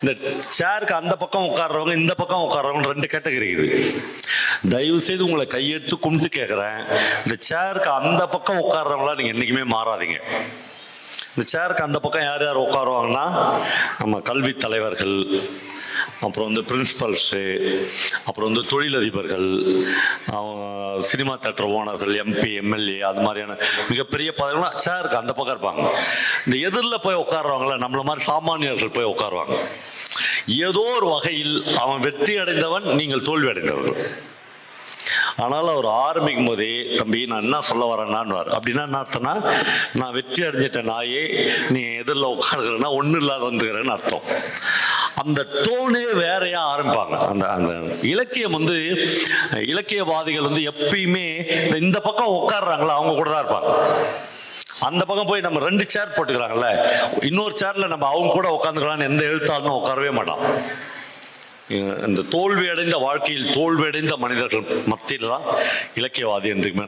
இந்த சேருக்கு அந்த பக்கம் உட்கார்றவங்க இந்த பக்கம் உட்கார்றவங்க ரெண்டு கேட்டகரி இருக்குது தயவு செய்து உங்களை கையெடுத்து கும்பிட்டு கேட்குறேன் இந்த சேருக்கு அந்த பக்கம் உட்கார்றவங்களா நீங்கள் என்றைக்குமே மாறாதீங்க. இந்த சேருக்கு அந்த பக்கம் யார் யார் உட்காருவாங்கன்னா நம்ம கல்வி தலைவர்கள் அப்புறம் வந்து பிரின்சிபல்ஸு அப்புறம் வந்து தொழிலதிபர்கள் சினிமா தேட்டர் ஓனர்கள் எம்பி எம்எல்ஏ அது மாதிரியான மிகப்பெரிய பதவிகள்லாம் சேருக்கு அந்த பக்கம் இருப்பாங்க. இந்த எதிரில் போய் உட்காருவாங்கள நம்மள மாதிரி சாமானியர்கள் போய் உட்காருவாங்க. ஏதோ ஒரு வகையில் அவன் வெற்றி அடைந்தவன் நீங்கள் தோல்வி அடைந்தவர்கள். ஆனால் அவர் ஆரம்பிக்கும் போதே தம்பி நான் என்ன சொல்ல வரேன்னான்னு அப்படின்னா என்ன அர்த்தம்னா நான் வெற்றி அடைஞ்சிட்ட நாயே நீ எதிரில் உட்காருகிறேன்னா ஒன்றும் இல்லாத வந்துக்கிறேன்னு அர்த்தம். அந்த டோனே வேறையா ஆரம்பிப்பாங்க? அந்த அந்த இலக்கியம் வந்து இலக்கியவாதிகள் வந்து எப்பயுமே இந்த- இந்த பக்கம் உட்கார்றாங்களா அவங்க கூட தான் இருப்பாங்க. அந்த பக்கம் போய் நம்ம ரெண்டு சேர் போட்டுக்கிறாங்கல்ல இன்னொரு சேர்ல நம்ம அவங்க கூட உட்காந்துக்கலாம்னு எந்த எழுத்தாளனும் உட்காரவே மாட்டான். இந்த தோல்வி அடைந்த வாழ்க்கையில் தோல்வி அடைந்த மனிதர்கள் மத்தியில் தான் இலக்கியவாதி என்று